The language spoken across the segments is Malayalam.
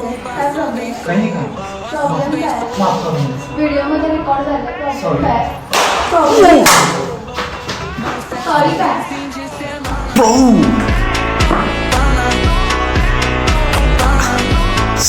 काय प्रॉब्लेम काही प्रॉब्लेम काय माफ़ करून व्हिडिओ मध्ये रेकॉर्ड झाला प्रॉब्लेम काय प्रॉब्लेम सॉरी काय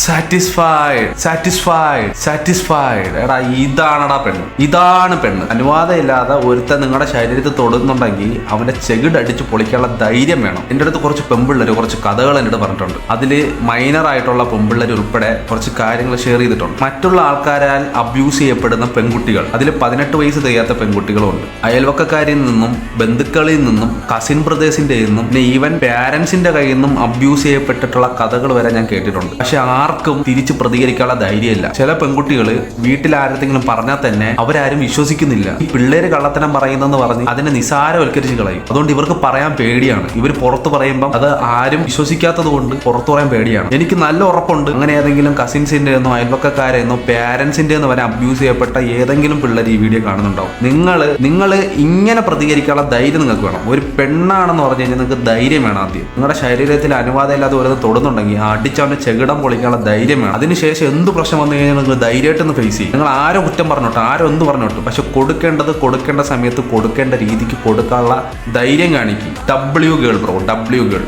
സാറ്റിസ്ഫൈഡ് സാറ്റിസ്ഫൈഡ് സാറ്റിസ്ഫൈഡ് എടാ ഇതാണടാ പെണ്ണ്. ഇതാണ് പെണ്ണ്. അനുവാദം ഇല്ലാതെ ഒരുത്തൻ നിങ്ങളുടെ ശരീരത്തിൽ തൊടുന്നുണ്ടെങ്കിൽ അവന്റെ ചെകിട് അടിച്ച് പൊളിക്കാനുള്ള ധൈര്യം വേണം. എന്റെ അടുത്ത് കുറച്ച് പെമ്പിള്ളേർ കുറച്ച് കഥകൾ എന്റെ അടുത്ത് പറഞ്ഞിട്ടുണ്ട്. അതിൽ മൈനർ ആയിട്ടുള്ള പെമ്പിള്ളേർ ഉൾപ്പെടെ കുറച്ച് കാര്യങ്ങൾ ഷെയർ ചെയ്തിട്ടുണ്ട്. മറ്റുള്ള ആൾക്കാരാൽ അബ്യൂസ് ചെയ്യപ്പെടുന്ന പെൺകുട്ടികൾ അതിൽ പതിനെട്ട് വയസ്സ് തികയാത്ത പെൺകുട്ടികളുണ്ട് അയൽവക്കക്കാരിൽ നിന്നും ബന്ധുക്കളിൽ നിന്നും കസിൻ ബ്രദേഴ്സിന്റെ നിന്നും പിന്നെ ഈവൻ പാരന്റ്സിന്റെ കയ്യിൽ നിന്നും അബ്യൂസ് ചെയ്യപ്പെട്ടിട്ടുള്ള കഥകൾ വരെ ഞാൻ കേട്ടിട്ടുണ്ട്. പക്ഷെ ആർക്കും തിരിച്ച് പ്രതികരിക്കാനുള്ള ധൈര്യമില്ല. ചില പെൺകുട്ടികൾ വീട്ടിൽ ആരെങ്കിലും പറഞ്ഞാൽ തന്നെ അവരാരും വിശ്വസിക്കുന്നില്ല. ഈ പിള്ളേര് കള്ളത്തനം പറയുന്നെന്ന് പറഞ്ഞ് അതിനെ നിസാരവൽക്കരിച്ച് കളയും. അതുകൊണ്ട് ഇവർക്ക് പറയാൻ പേടിയാണ്. ഇവർ പുറത്ത് പറയുമ്പോൾ അത് ആരും വിശ്വസിക്കാത്തത് കൊണ്ട് പുറത്തു പറയാൻ പേടിയാണ്. എനിക്ക് നല്ല ഉറപ്പുണ്ട്. അങ്ങനെ ഏതെങ്കിലും കസിൻസിന്റെ എന്നോ അയൽവക്കക്കാരെന്നോ പാരന്റ്സിന്റെ എന്നോ വരെ അബ്യൂസ് ചെയ്യപ്പെട്ട ഏതെങ്കിലും പിള്ളേർ ഈ വീഡിയോ കാണുന്നുണ്ടാവും. നിങ്ങൾ നിങ്ങൾ ഇങ്ങനെ പ്രതികരിക്കാനുള്ള ധൈര്യം നിങ്ങൾക്ക് വേണം. ഒരു പെണ്ണാണെന്ന് പറഞ്ഞു കഴിഞ്ഞാൽ നിങ്ങൾക്ക് ധൈര്യം വേണം ആദ്യം. നിങ്ങളുടെ ശരീരത്തിൽ അനുവാദമില്ലാതെ ഓരോന്ന് തൊടുന്നുണ്ടെങ്കിൽ അടിച്ചവന്റെ ചെകിടം പൊളിക്കാനുള്ള ധൈര്യം വേണം അതിനുശേഷം എന്ത് പ്രശ്നം വന്നു കഴിഞ്ഞാൽ നിങ്ങൾ ധൈര്യമായിട്ടൊന്ന് ഫേസ് ചെയ്യും. നിങ്ങൾ ആരോ കുറ്റം പറഞ്ഞോട്ടെ ആരോ എന്ത് പറഞ്ഞോട്ടെ പക്ഷെ കൊടുക്കേണ്ടത് കൊടുക്കേണ്ട സമയത്ത് കൊടുക്കേണ്ട രീതിക്ക് കൊടുക്കാനുള്ള ധൈര്യം കാണിക്കും. W girl bro W girl